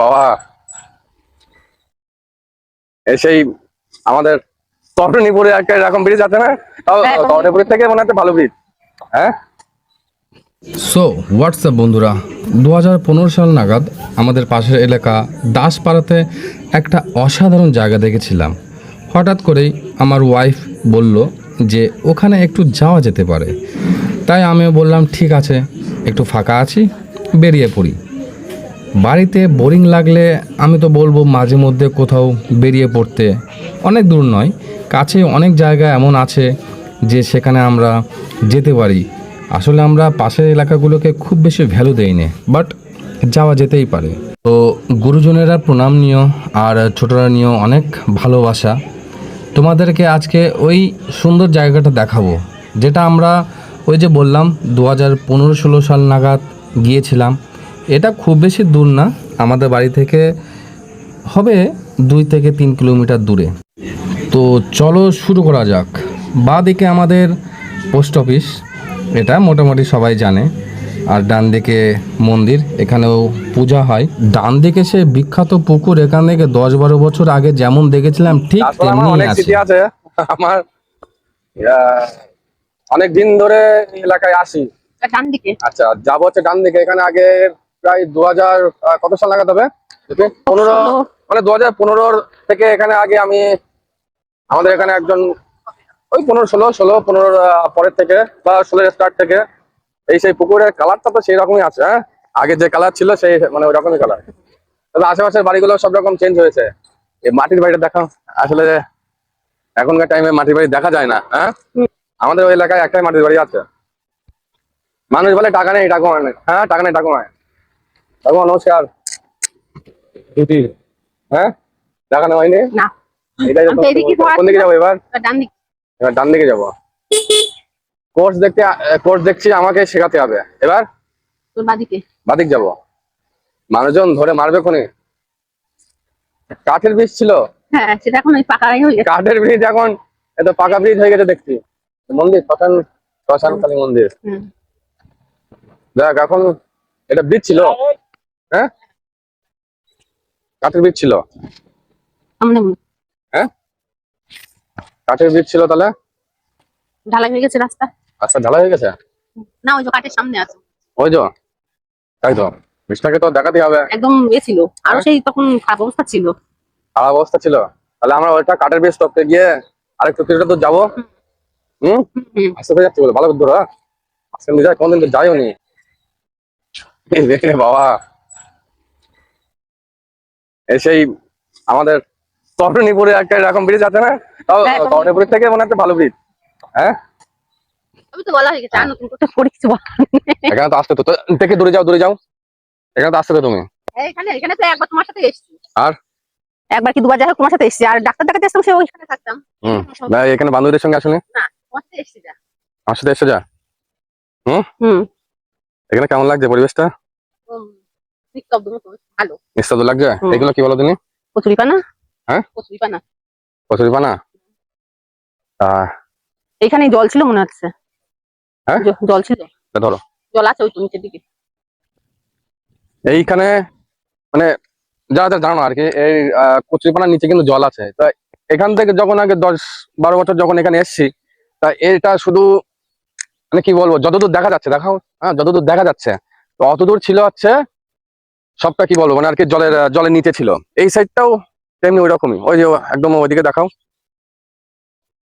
বাবা। সেই আমাদের তটনিপুরে একটা এরকম ব্রিজ আছে না? হ্যাঁ, থেকে মনে হচ্ছে ভালো ব্রিজ হ্যাঁ? সো হোয়াটসঅ্যাপ বন্ধুরা? দু হাজার পনেরো সাল নাগাদ আমাদের পাশের এলাকা দাসপাড়াতে একটা অসাধারণ জায়গা দেখেছিলাম। হঠাৎ করেই আমার ওয়াইফ বলল যে ওখানে একটু যাওয়া যেতে পারে। তাই আমিও বললাম ঠিক আছে একটু ফাঁকা আছি বেরিয়ে পড়ি। বাড়িতে বোরিং লাগলে আমি তো বলব মাঝে মধ্যে কোথাও বেরিয়ে পড়তে। অনেক দূর নয়, কাছে অনেক জায়গা এমন আছে যে সেখানে আমরা যেতে পারি। আসলে আমরা পাশের এলাকাগুলোকে খুব বেশি ভ্যালু দেই বাট যাওয়া যেতেই পারে। তো গুরুজনেরা প্রণাম নিও, আর ছোটরা নিও অনেক ভালোবাসা। তোমাদেরকে আজকে ওই সুন্দর জায়গাটা দেখাবো, যেটা আমরা ওই যে বললাম, দু হাজার পনেরো ষোলো সাল নাগাদ গিয়েছিলাম। এটা খুব বেশি দূর না আমাদের বাড়ি থেকে হবে দুই থেকে তিন কিলোমিটার দূরে। তো চলো শুরু করা যাক। বা দিকে আমাদের পোস্ট অফিস এটা মোটামুটি সবাই জানে। আর ডান দিকে মন্দির এখানেও পূজা হয়। ডান দিকে সে বিখ্যাত পুকুর এখান থেকে দশ বারো বছর আগে যেমন দেখেছিলাম ঠিক তেমনি অনেক আছে। আমার অনেক দিন ধরে এলাকায় আসি। ডান দিকে আচ্ছা যাব হচ্ছে ডান দিকে এখানে আগে প্রায় দু হাজার কত সাল লাগাতে হবে? পনেরো মানে দু হাজার থেকে এখানে আগে আমি আমাদের এখানে একজন ওই পনেরো ষোলো ষোলো পনেরো পরের থেকে বা ষোলোর স্টার্ট থেকে এই সেই পুকুরের কালারটা তো সেই রকমই আছে হ্যাঁ? আগে যে কালার ছিল সেই মানে ওই রকমই কালার তবে আশেপাশের বাড়িগুলো সব রকম চেঞ্জ হয়েছে। এই মাটির বাড়িটা দেখো আসলে এখনকার টাইমে মাটির বাড়ি দেখা যায় না হ্যাঁ? আমাদের ওই এলাকায় একটাই মাটির বাড়ি আছে। মানুষ বলে টাকা নেই টাকা নেই হ্যাঁ টাকা নেই টাকা টাকা নমস্কার। দিদি হ্যাঁ? নেওয়া হয়নি? না। কোন দিকে যাব এবার? ডান দিকে। এবার ডান দিকে যাব। কোর্স দেখতে কোর্স দেখছি আমাকে শেখাতে হবে। এবার? তোর বাদিকে। বাদিক যাব। মানুষজন ধরে মারবে কোনে কাঠের বীজ ছিল। হ্যাঁ সেটা এখন ওই পাকা হয়ে গেছে। কাঠের ব্রিজ এখন এত পাকা ব্রিজ হয়ে গেছে দেখছি। মন্দির শ্মশান শ্মশান কালী মন্দির। হুম। দেখ এখন এটা ব্রিজ ছিল। হ্যাঁ? কাঠের ব্রিজ ছিল? হ্যাঁ? কাঠের ব্রিজ ছিল তাহলে? ঢালাই হয়ে গেছে রাস্তা। আচ্ছা ঢালা হয়ে গেছে? না ওই যে কাঠের সামনে আছে। ওই তো তাই তো। তো দেখাতে হবে। একদম ইয়ে ছিল। আরও সেই তখন খারাপ অবস্থা ছিল। খারাপ অবস্থা ছিল। তাহলে আমরা ওইটা কাঠের ব্রিজ টপকে গিয়ে আরেকটু কিছুটা তো যাব? হুম। আস্তে হয়ে যাচ্ছে বলে। ভালো ধরো আজকে নিজে কোনদিন তো যাইও নি বাবা। সেই আমাদের তটনিপুরে একটা এরকম ব্রিজ আছে না? হ্যাঁ, থেকে মনে হচ্ছে ভালো ব্রিজ হ্যাঁ? হয়ে। এখানে তো আসতে তো দেখে দূরে যাও দূরে যাও। এখানে তো আসতে তো তুমি। এখানে এখানে তো একবার তোমার সাথে এসেছি। আর? একবার কি দুবার যাই হোক তোমার সাথে এসেছি। আর ডাক্তার দেখাতে আসতাম সে ওইখানে থাকতাম। হুম। না এখানে বান্ধবীদের সঙ্গে না তোমার সাথে এসেছি যা। আমার সাথে এসে যা? হুম? এখানে কেমন লাগছে পরিবেশটা? হুম। নিস্তব্ধ মতো, ভালো। নিস্তব্ধ লাগছে এগুলো কি বলো তুমি? কচুরি পানা? হ্যাঁ? কচুরি পানা। কচুরি পানা? এখানে জল ছিল মনে হচ্ছে। হ্যাঁ? জল ছিল। ধরো। জল আছে ওই তো নিচের দিকে। এইখানে মানে যারা যারা জানো আর কি এই কচুরিপানার নিচে কিন্তু জল আছে। তা এখান থেকে যখন আগে দশ বারো বছর যখন এখানে এসছি তা এটা শুধু মানে কি বলব যতদূর দেখা যাচ্ছে দেখাও হ্যাঁ যতদূর দেখা যাচ্ছে তো অতদূর ছিল হচ্ছে সবটা কি বলব? মানে আর কি জলের জলের নিচে ছিল। এই সাইডটাও তেমনি ওই রকমই ওই যে একদম ওইদিকে দেখাও।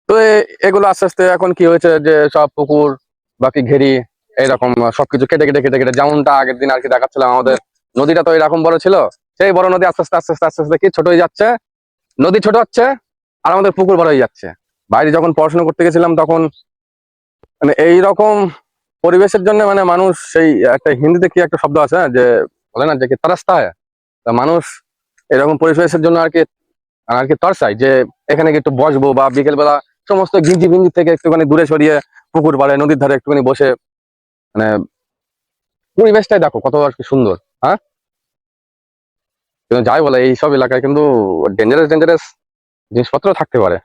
তো এগুলো আস্তে আস্তে এখন কি হয়েছে যে সব পুকুর, বাকি ঘেরি, এইরকম সবকিছু কেটে কেটে কেটে কেটে যেমনটা আগের দিন আর কি দেখাচ্ছিলাম আমাদের নদীটা তো এরকম বড় ছিল, সেই বড় নদী আস্তে আস্তে আস্তে আস্তে আস্তে আস্তে কি ছোট হয়ে যাচ্ছে। নদী ছোট হচ্ছে আর আমাদের পুকুর বড় হয়ে যাচ্ছে। বাইরে যখন পড়াশোনা করতে গেছিলাম তখন মানে এইরকম পরিবেশের জন্য মানে মানুষ সেই একটা হিন্দিতে কি একটা শব্দ আছে, যে বলে না যে কি তারাস্তা হয়। তা মানুষ এরকম পরিবেশের জন্য আর কি আর কি তরসায় যে এখানে একটু বসবো বা বিকেল বেলা সমস্ত গিঞ্জি ফিঞ্জি থেকে একটুখানি দূরে সরিয়ে পুকুর পাড়ে নদীর ধারে একটুখানি বসে মানে পরিবেশটাই দেখো কত আর কি সুন্দর হ্যাঁ? কিন্তু যাই বলে এই সব এলাকায় কিন্তু ডেঞ্জারাস ডেঞ্জারাস জিনিসপত্র থাকতে পারে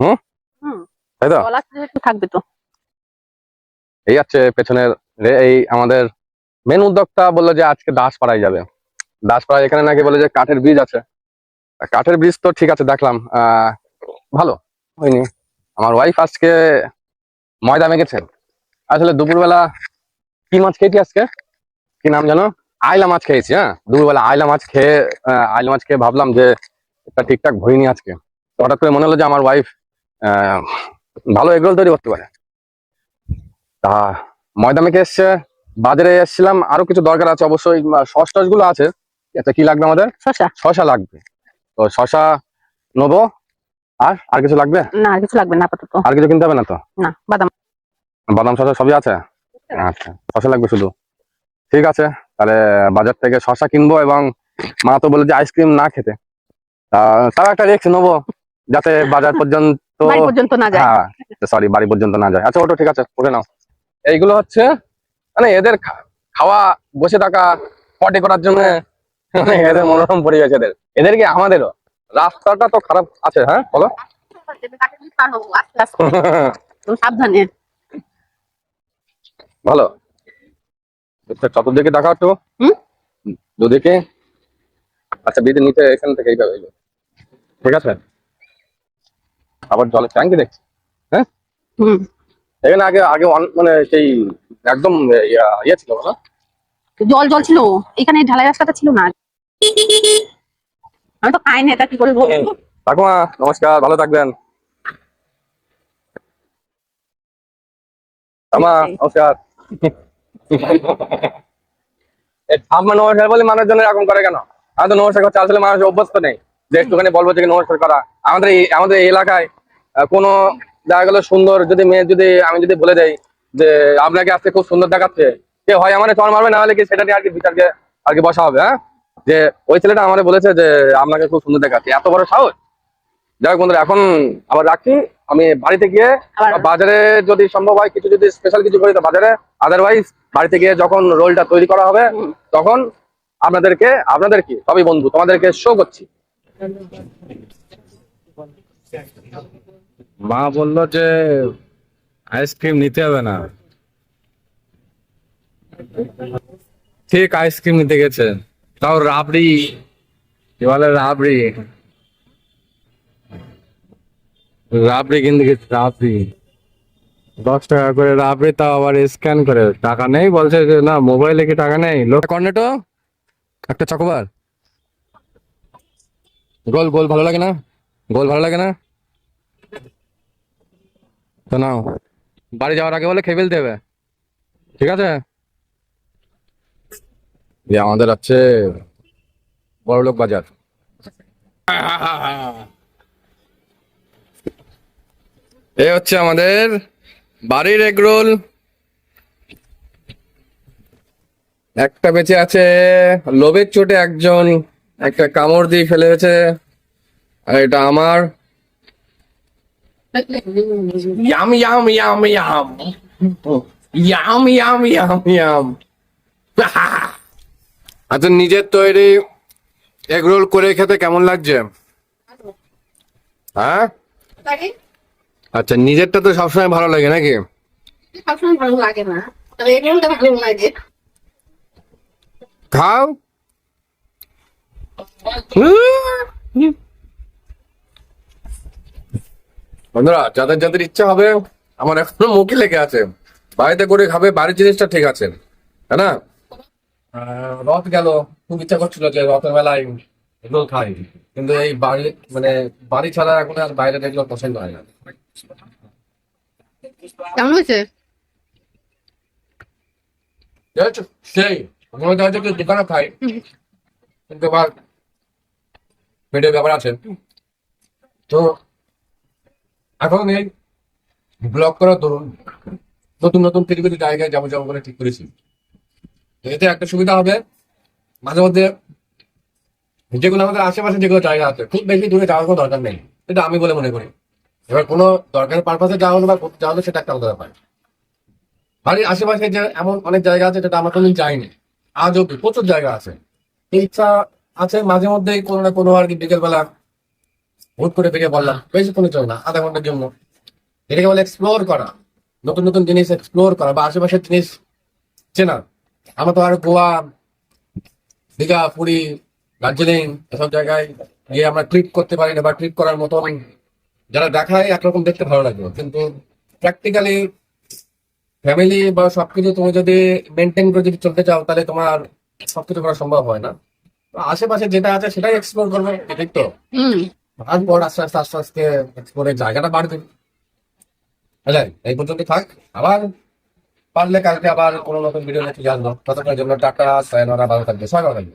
হুম? হুম। তাই তো? থাকবে তো। এই আছে পেছনের এই আমাদের মেন উদ্যোক্তা বলল যে আজকে দাস পাড়ায় যাবে। দাসপাড়া এখানে নাকি বলে যে কাঠের ব্রিজ আছে। কাঠের ব্রিজ তো ঠিক আছে, দেখলাম। ভালো। হয়নি। আমার ওয়াইফ আজকে ময়দা মেখেছে। আসলে দুপুরবেলা কি মাছ খেয়েছি আজকে? কি নাম জানো? আইলা মাছ খেয়েছি হ্যাঁ? দুপুরবেলা আইলা মাছ খেয়ে আইলা মাছ খেয়ে ভাবলাম যে এটা ঠিকঠাক ভরিনি আজকে। হঠাৎ করে মনে হলো যে আমার ওয়াইফ ভালো এগরোল তৈরি করতে পারে। তা ময়দা মেখে এসছে। বাজারে এসেছিলাম আরও কিছু দরকার আছে অবশ্যই। সস টসগুলো আছে। এটা কি লাগবে আমাদের? শসা। শশা লাগবে। তো শশা নেব। আর আর কিছু লাগবে? না আর কিছু লাগবে না আপাতত। আর কিছু কিনতে হবে না তো? না বাদাম। বাদাম শশা সবই আছে? আচ্ছা শশা লাগবে শুধু। ঠিক আছে তাহলে বাজার থেকে শশা কিনবো এবং মা তো বলে যে আইসক্রিম না খেতে। তা তাও একটা রেক্স নেব যাতে বাজার পর্যন্ত পর্যন্ত না যায়। হ্যাঁ সরি বাড়ি পর্যন্ত না যায়। আচ্ছা ওটা ঠিক আছে করে নাও। এইগুলো হচ্ছে মানে এদের খাওয়া বসে থাকা পটি করার জন্য মানে এদের মনোরম পরিবেশ এদের। এদেরকে আমাদেরও? রাস্তাটা তো খারাপ আছে হ্যাঁ? বলো। সাবধানে। ভালো। চতুর্দিকে একটু হুম? দুদিকে। আচ্ছা বিধি নিচে এখান থেকে এইভাবে। ঠিক আছে? আবার জলের ট্যাঙ্কি দেখছি হুম। এখানে আগে আগে মানে সেই একদম ইয়া- ছিল না? জল জল ছিল এখানে ঢালাই রাস্তাটা ছিল না। আমি তো খাই না এটা কি বলব কাকুমা নমস্কার ভালো থাকবেন। নমস্কার। ঠাম্মা নমস্কার বলে মানুষজন এরকম করে কেন? আমি তো নমস্কার করতে আসলে মানুষ অভ্যস্ত নেই। যে একটুখানি বলব যে নমস্কার করা। আমাদের এই আমাদের এলাকায় কোনো দেখা গেলো সুন্দর যদি মেয়ে যদি আমি যদি বলে দেই যে আপনাকে আজকে খুব সুন্দর দেখাচ্ছে সে হয় আমার চর মারবে না হলে কি সেটা নিয়ে আর কি বিচারকে আর কি বসা হবে হ্যাঁ? যে ওই ছেলেটা আমাকে বলেছে যে আপনাকে খুব সুন্দর দেখাচ্ছে। এত বড় সাহস? যাই হোক বন্ধুরা এখন আবার রাখি আমি বাড়িতে গিয়ে বাজারে যদি সম্ভব হয় কিছু যদি স্পেশাল কিছু করি তো বাজারে। আদারওয়াইজ বাড়িতে গিয়ে যখন রোলটা তৈরি করা হবে তখন আপনাদেরকে আপনাদের কি সবই বন্ধু তোমাদেরকে শো করছি। মা বলল যে আইসক্রিম নিতে হবে না। ঠিক আইসক্রিম নিতে গেছে। তাও রাবড়ি, কি বলে রাবড়ি? রাবড়ি কিনতে গেছে রাবড়ি? দশ টাকা করে রাবড়ি, তাও আবার স্ক্যান করে। টাকা নেই, বলছে যে না মোবাইলে কি টাকা নেই? লোক কর্নেটো, একটা চকোবার। গোল গোল ভালো লাগে না? গোল ভালো লাগে না? তো নাও বাড়ি যাওয়ার আগে বলে খেয়ে ফেলতে হবে। ঠিক আছে? আমাদের আছে বড়লোক বাজার। এ হচ্ছে আমাদের বাড়ির এগরোল একটা বেঁচে আছে লোভের চোটে একজন, একটা কামড় দিয়ে ফেলেছে, আর এটা আমার। Yum, yum, yum, yum. Yum, yum, yum, yum. আচ্ছা নিজের তৈরি এগ রোল করে খেতে কেমন লাগছে? হ্যাঁ? আচ্ছা নিজেরটা তো সবসময় ভালো লাগে নাকি? সবসময় ভালো বন্ধুরা যাদের যাদের ইচ্ছা হবে আমার এখনও মুখে লেগে আছে। বাড়িতে করে খাবে বাড়ির জিনিসটা ঠিক আছে। তাই না? আহ, রথ গেল খুব ইচ্ছা করছিল যে রথের বেলায় এগুলো খাই। কিন্তু এই বাড়ি মানে বাড়ি ছাড়া এখন আর বাইরে দেখল পছন্দ হয় না। কেমন হয়েছে? সেই মনে হয় যে দোকানে খাই। কিন্তু আবার পেটের ব্যাপার আছে। তো এখন এই ব্লক করার ধরুন নতুন নতুন কিছু কিছু জায়গায় যাব যাব করে ঠিক করেছি। তো এতে একটা সুবিধা হবে, মাঝে মধ্যে যেগুলো আমাদের আশেপাশে যেগুলো জায়গা আছে, খুব বেশি দূরে যাওয়ার কোনো দরকার নেই। সেটা আমি বলে মনে করি। এবার কোনো দরকারের পারপাসে যাওয়া হলো বা যাওয়া হলো, সেটা একটা আলাদা ব্যাপার। বাড়ির আশেপাশে যে এমন অনেক জায়গা আছে, যেটা আমার কোনোদিন যাইনি। আজ অব্দি প্রচুর জায়গা আছে। ইচ্ছা আছে মাঝে মধ্যেই কোনো না কোনো আর কি বিকেলবেলা হুট করে বেরিয়ে বললাম বেশিক্ষণের জন্য না, আধা ঘণ্টার জন্য। এটাকে বলে এক্সপ্লোর করা। নতুন নতুন জিনিস এক্সপ্লোর করা বা আশেপাশের জিনিস চেনা। আমরা তো আর গোয়া, দীঘা, পুরী, দার্জিলিং এসব জায়গায় গিয়ে আমরা ট্রিপ করতে পারি না বা ট্রিপ করার মতো যারা দেখায় একরকম দেখতে ভালো লাগবে কিন্তু প্র্যাকটিক্যালি ফ্যামিলি বা সবকিছু তুমি যদি মেনটেন করে যদি চলতে চাও, তাহলে তোমার সবকিছু করা সম্ভব হয় না। আশেপাশে যেটা আছে সেটাই এক্সপ্লোর করবে ঠিক তো। তারপর আস্তে আস্তে আস্তে আস্তে এক্সপ্লোরের জায়গাটা বাড়বে বুঝলেন এই পর্যন্ত থাক। আবার পারলে কালকে আবার কোনো নতুন ভিডিও নিয়ে চলে আসব ততক্ষণের জন্য টাটা সায়নারা ভালো থাকবে। সবাই ভালো থাকবে